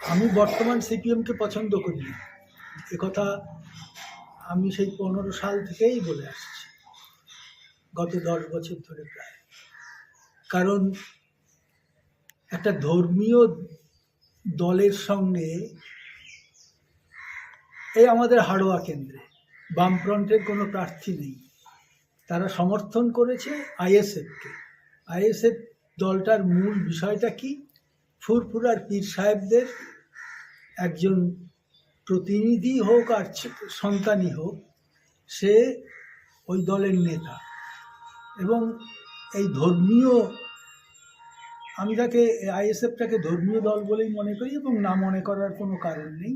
আমি বর্তমান সিপিএমকে পছন্দ করি না। একথা আমি সেই পনেরো সাল থেকেই বলে আসছি, গত দশ বছর ধরে প্রায়। কারণ একটা ধর্মীয় দলের সঙ্গে এই আমাদের হাড়োয়া কেন্দ্রে, বামফ্রন্টের কোনো প্রার্থী নেই। তারা সমর্থন করেছে আইএসএফকে। আইএসএফ দলটার মূল বিষয়টা কি? ফুরফুরার পীর সাহেবদের একজন প্রতিনিধি হোক আর সন্তানই হোক, সে ওই দলের নেতা। এবং এই ধর্মীয়, আমি তাকে, আইএসএফটাকে ধর্মীয় দল বলেই মনে করি এবং না মনে করার কোনো কারণ নেই।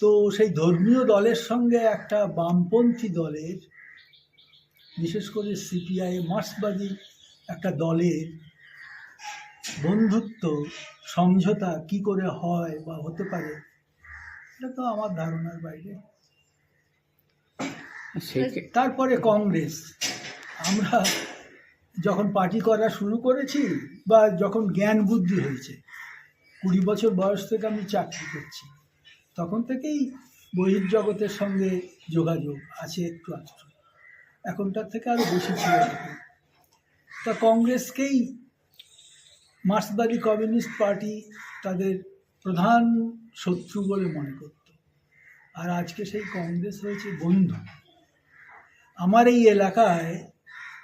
তো সেই ধর্মীয় দলের সঙ্গে একটা বামপন্থী দলের, বিশেষ করে সিপিআই মার্ক্সবাদী একটা দলের বন্ধুত্ব সমঝোতা কি করে হয় বা হতে পারে এটা তো আমার ধারণার বাইরে। তারপরে কংগ্রেস। আমরা যখন পার্টি করা শুরু করেছি বা যখন জ্ঞান বুদ্ধি হয়েছে কুড়ি বছর বয়স থেকে আমি চাকরি করছি তখন থেকেই বহির্জগতের সঙ্গে যোগাযোগ আছে একটু আধটু। এখনটার থেকে আরও বেশি ছিল। তা কংগ্রেসকেই মার্ক্সবাদী কমিউনিস্ট পার্টি তাদের প্রধান শত্রু বলে মনে করত। আর আজকে সেই কংগ্রেস হয়েছে বন্ধু। আমার এই এলাকায়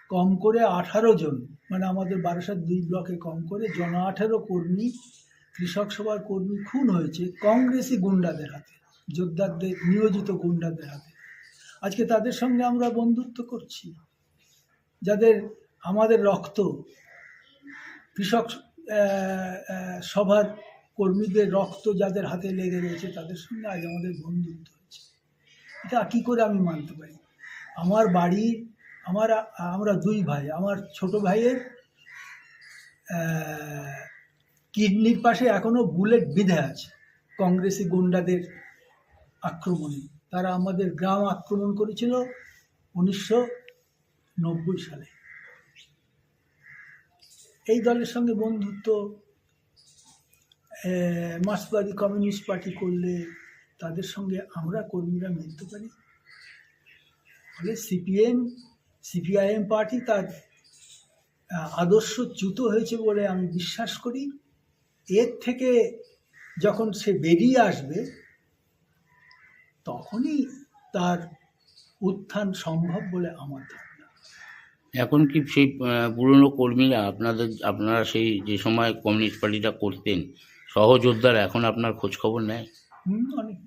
কম করে আঠারো জন মানে আমাদের বারাসাত দুই ব্লকে কম করে জন আঠারো কর্মী, কৃষক সভার কর্মী খুন হয়েছে কংগ্রেসি গুন্ডাদের হাতে, যোদ্ধাদের নিয়োজিত গুন্ডাদের হাতে। আজকে তাদের সঙ্গে আমরা বন্ধুত্ব করছি। যাদের আমাদের রক্ত কৃষক সভার কর্মীদের রক্ত যাদের হাতে লেগে রয়েছে তাদের সঙ্গে আজ আমাদের বন্ধুত্ব হয়েছে এটা কী করে আমি মানতে পারি? আমার বাড়ি, আমার, আমরা দুই ভাই, আমার ছোট ভাইয়ের কিডনির পাশে এখনও বুলেট বিঁধে আছে কংগ্রেসি গুন্ডাদের আক্রমণে। তারা আমাদের গ্রাম আক্রমণ করেছিল উনিশশো নব্বই সালে। এই দলের সঙ্গে বন্ধুত্ব মার্ক্সবাদী কমিউনিস্ট পার্টি করলে তাদের সঙ্গে আমরা কর্মীরা মিলতে পারি। ফলে সিপিএম সিপিআইএম পার্টি তার আহ, আদর্শচ্যুত হয়েছে বলে আমি বিশ্বাস করি। এর থেকে যখন সে বেরিয়ে আসবে তখনই তার উত্থান সম্ভব বলে আমার ধারণা। এখন কি সেই পুরনো কর্মীরা আপনাদের, আপনারা সেই যে সময় কমিউনিস্ট পার্টিটা করতেন, সহযোদ্ধারা এখন আপনার খোঁজখবর নেয়? অনেক